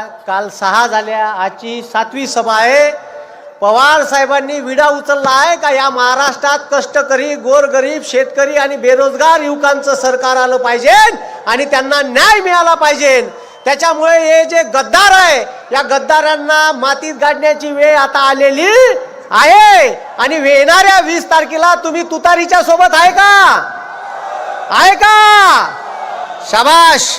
काल सहा झाल्या आजची सातवी सभा आहे. पवार साहेबांनी विडा उचलला आहे का? या महाराष्ट्रात कष्टकरी गोरगरीब शेतकरी आणि बेरोजगार युवकांचं सरकार आलं पाहिजे आणि त्यांना न्याय मिळाला पाहिजे. त्याच्यामुळे हे जे गद्दार आहे या गद्दारांना मातीत गाडण्याची वेळ आता आलेली आहे. आणि येणाऱ्या वीस तारखेला तुम्ही तुतारीच्या सोबत आहे का? आहे का? शाबाश!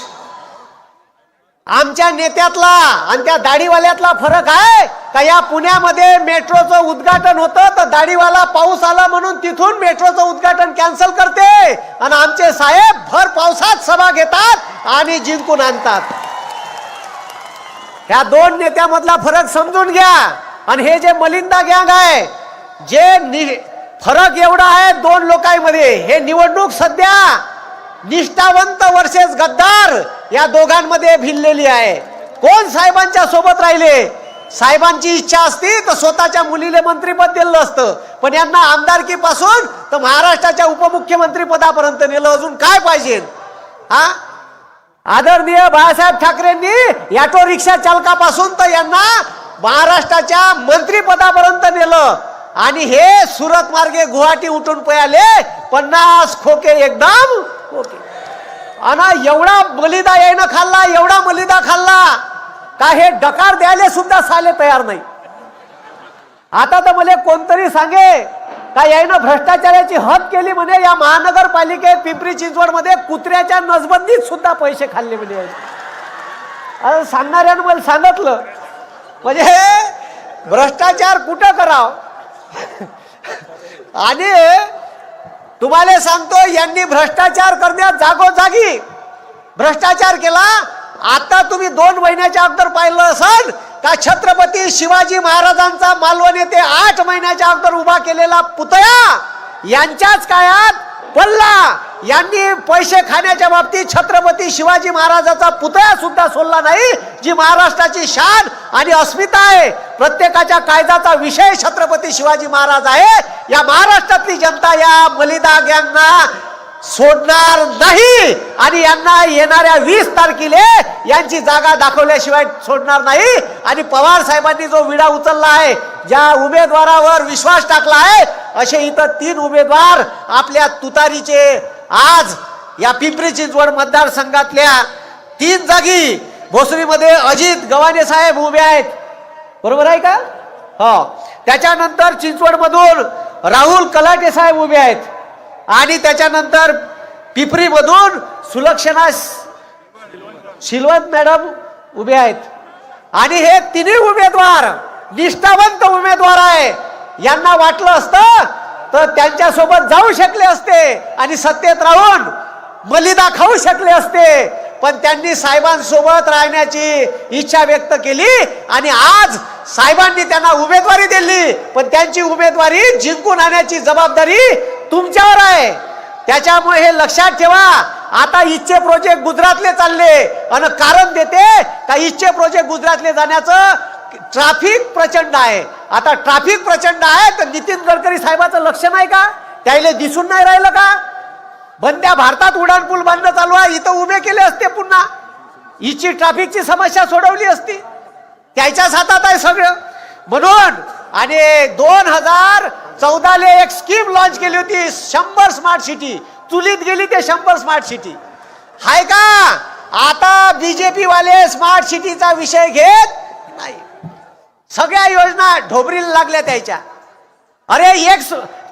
आमच्या नेत्यातला आणि त्या दाढीवाल्यातला फरक आहे का या पुण्यामध्ये मेट्रोचं उद्घाटन होतं तर दाढीवाला पाऊस आला म्हणून तिथून मेट्रोचं उद्घाटन कॅन्सल करते. आणि आमचे साहेब भर पावसात सभा घेतात आणि जिंकून आणतात. ह्या दोन नेत्यामधला फरक समजून घ्या. आणि हे जे मलिंदा गँग आहे जे नि- फरक एवढा आहे दोन लोकांमध्ये हे निवडणूक सध्या निष्ठावंत वर्सेस गद्दार या दोघांमध्ये भिनलेली आहे. कोण साहेबांच्या सोबत राहिले? साहेबांची इच्छा असती तर स्वतःच्या मुलीला मंत्रीपद दिलं असतं. पण यांना आमदारकी पासून तर महाराष्ट्राच्या उपमुख्यमंत्री पदापर्यंत नेलं अजून काय पाहिजे? हा? आदरणीय बाळासाहेब ठाकरेंनी ऑटो रिक्षा चालकापासून तर यांना महाराष्ट्राच्या मंत्रीपदापर्यंत नेलं. आणि हे सुरत मार्गे गुवाहाटी उठून पळाले. पन्नास खोके एकदम ओके. आणा एवढा मलिदा यायनं खाल्ला एवढा मलिदा खाल्ला का हे डकार द्यायला सुद्धा साले तयार नाही. आता तर मला कोणतरी सांगे का यायनं भ्रष्टाचाराची हद केली म्हणे या महानगरपालिकेत पिंपरी चिंचवडमध्ये कुत्र्याच्या नसबंदीत सुद्धा पैसे खाल्ले म्हणे. अरे सांगणाऱ्यानं मला सांगितलं म्हणजे भ्रष्टाचार कुठं कराव? आणि तुम्हाला सांगतो यांनी भ्रष्टाचार करण्यात जागोजागी. भ्रष्टाचार केला आता तुम्ही दोन महिन्याच्या अगोदर पाहिलं असाल का छत्रपती शिवाजी महाराजांचा मालवण येथे आठ महिन्याच्या अगोदर उभा केलेला पुतळा यांच्याच काळात पल्ला यांनी पैसे खाण्याच्या बाबतीत छत्रपती शिवाजी महाराजाचा पुतळा सुद्धा सोडला नाही जी महाराष्ट्राची शान आणि अस्मिता आहे. प्रत्येकाच्या कायद्याचा विषय छत्रपती शिवाजी महाराज आहे. या महाराष्ट्रातली जनता या मलिदा गँगना सोडणार नाही. आणि यांना येणाऱ्या वीस तारखेला यांची जागा दाखवल्याशिवाय सोडणार नाही. आणि पवार साहेबांनी जो विडा उचलला आहे ज्या उमेदवारावर विश्वास टाकला आहे असे इथं तीन उमेदवार आपल्या तुतारीचे आज या पिंपरी चिंचवड मतदारसंघातल्या तीन जागी भोसरीमध्ये अजित गव्हाणे साहेब उभे आहेत. बरोबर आहे का? हो. त्याच्यानंतर चिंचवडमधून राहुल कलाटे साहेब उभे आहेत. आणि त्याच्यानंतर पिपरीमधून सुलक्षणा शिलवंत मॅडम उभे आहेत. आणि हे तिन्ही उमेदवार निष्ठावंत उमेदवार आहे. यांना वाटलं असतं तर त्यांच्यासोबत जाऊ शकले असते आणि सत्तेत राहून मलिदा खाऊ शकले असते. पण त्यांनी साहेबांसोबत राहण्याची इच्छा व्यक्त केली आणि आज साहेबांनी त्यांना उमेदवारी दिली. पण त्यांची उमेदवारी जिंकून आणण्याची जबाबदारी तुमच्यावर आहे. त्याच्यामुळे हे लक्षात ठेवा आता इच्छे प्रोजेक्ट गुजरातले चालले. आणि कारण देते का इच्छे प्रोजेक्ट गुजरातले जाण्याचं ट्राफिक प्रचंड आहे. आता ट्रॅफिक प्रचंड आहे तर नितीन गडकरी साहेबाचं लक्ष नाही का? त्याला दिसून नाही राहिलं का? बंद्या भारतात उड्डाण पूल बांधणं चालू आहे इथं उभे केले असते पुन्हा. हिची ट्रॅफिकची समस्या सोडवली असती. त्याच्याच हातात आहे सगळं. म्हणून आणि दोन हजार चौदाले एक स्कीम लॉन्च केली होती शंभर स्मार्ट सिटी चुलीत गेली ते शंभर स्मार्ट सिटी हाय का? आता बीजेपी वाले स्मार्ट सिटीचा विषय घेत सगळ्या योजना ढोबरीला लागल्या त्याच्या. अरे एक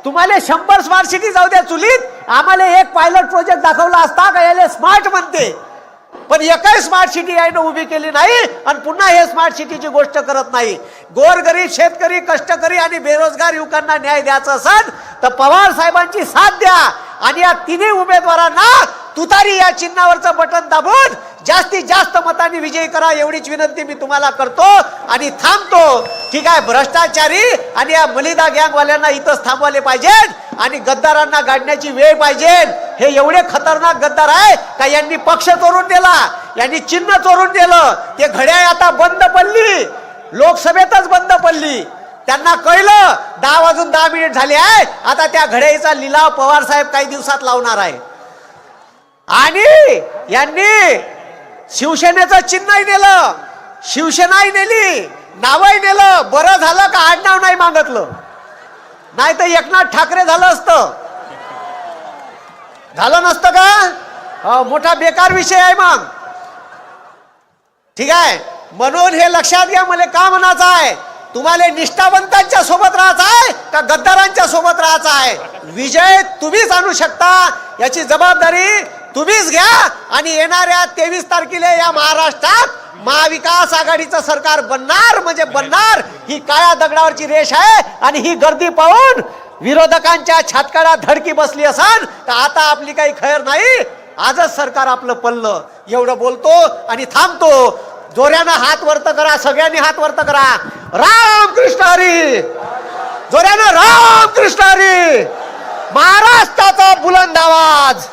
तुम्हाला शंभर स्मार्ट सिटी जाऊ द्या चुलीत आम्हाला एक पायलट प्रोजेक्ट दाखवला असता का? याला स्मार्ट म्हणते. पण एकही स्मार्ट सिटी यायनं उभी केली नाही आणि पुन्हा हे स्मार्ट सिटीची गोष्ट करत नाही. गोरगरीब शेतकरी कष्टकरी आणि बेरोजगार युवकांना न्याय द्यायचा असेल तर पवार साहेबांची साथ द्या. आणि या तिन्ही उमेदवारांना तुतारी या चिन्हावरचं बटन दाबून जास्तीत जास्त मतांनी विजयी करा एवढीच विनंती मी तुम्हाला करतो. आणि थांबतो. ठीक आहे भ्रष्टाचारी आणि या मलिदा गँगवाल्यांना इथंच थांबवले पाहिजे आणि गद्दारांना गाडण्याची वेळ पाहिजे. हे एवढे खतरनाक गद्दार आहे का यांनी पक्ष चोरून दिला? यांनी चिन्ह चोरून दिलं. ते घड्याळ आता बंद पडली. लोकसभेतच बंद पडली. त्यांना कळलं दहा वाजून दहा मिनिट झाले आहे. आता त्या घड्याळीचा लिलाव पवार साहेब काही दिवसात लावणार आहे. आणि यांनी शिवसेनेचं चिन्हही नेलं. शिवसेनाही नेली. नावही नेलं. बरं झालं का आडनाव नाही मागतलं? नाही तर एकनाथ ठाकरे झालं असतं. झालं नसतं का? मोठा बेकार विषय आहे मग. ठीक आहे? म्हणून हे लक्षात घ्या मला का म्हणायचं आहे? तुम्हाला निष्ठावंतांच्या सोबत राहायचं आहे का गद्दारांच्या सोबत राहायचं आहे? विजय तुम्हीच आणू शकता. याची जबाबदारी तुम्हीच घ्या आणि येणाऱ्या तेवीस तारखेला या महाराष्ट्रात महाविकास आघाडीचं सरकार बनणार म्हणजे बनणार ही काळ्या दगडावरची रेष आहे आणि ही गर्दी पाहून विरोधकांच्या छातकाला धडकी बसली असन तर आता आपली काही खैर नाही. आजच सरकार आपलं पडलं. एवढं बोलतो आणि थांबतो. जोऱ्यानं हात वर्त करा सगळ्यांनी हात वर्त करा. राम कृष्ण हरी! जोऱ्यानं राम कृष्ण हरी! महाराष्ट्राचा बुलंद आवाज!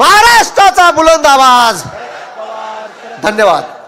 महाराष्ट्राचा बुलंद आवाज. धन्यवाद.